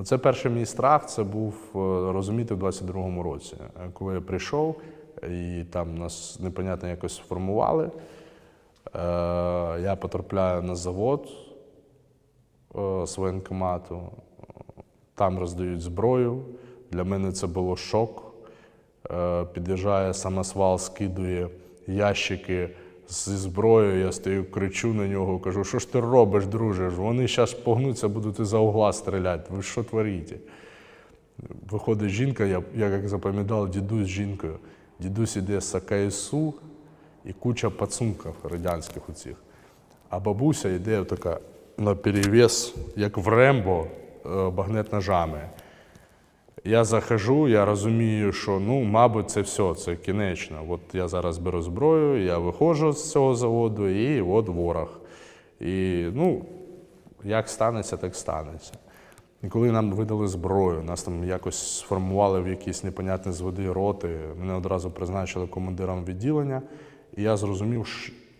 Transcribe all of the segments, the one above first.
Оце перший мій страх, це був е, розуміти в 22-му році, Е, коли я прийшов, і там нас непонятно якось сформували. Е, Я потрапляю на завод е, з воєнкомату, там роздають зброю. Для мене це було шок. Е, Під'їжджає самосвал, скидує ящики зі зброєю. Я стою, кричу на нього, кажу, що ж ти робиш, друже? Вони зараз погнуться, будуть із-за угла стріляти. Ви що творите? Виходить жінка, я, я як запам'ятав, дідусь з жінкою. Дідусь іде з АКСУ і куча пацунків радянських оцих. А бабуся йде така на перевес, як в Рембо, е, багнет ножами. Я захожу, я розумію, що ну, мабуть, це все, це кінечно. От я зараз беру зброю, я виходжу з цього заводу, і от ворог. І ну, як станеться, так станеться. І коли нам видали зброю, нас там якось сформували в якісь непонятні зводи роти, мене одразу призначили командиром відділення, і я зрозумів,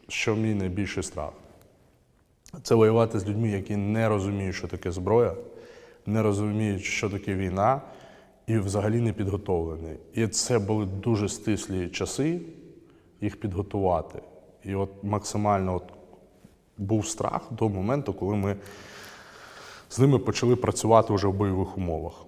що мій найбільший страх. Це воювати з людьми, які не розуміють, що таке зброя, не розуміють, що таке війна, і взагалі не підготовлені. І це були дуже стислі часи їх підготувати. І от максимально от був страх до моменту, коли ми з ними почали працювати вже в бойових умовах.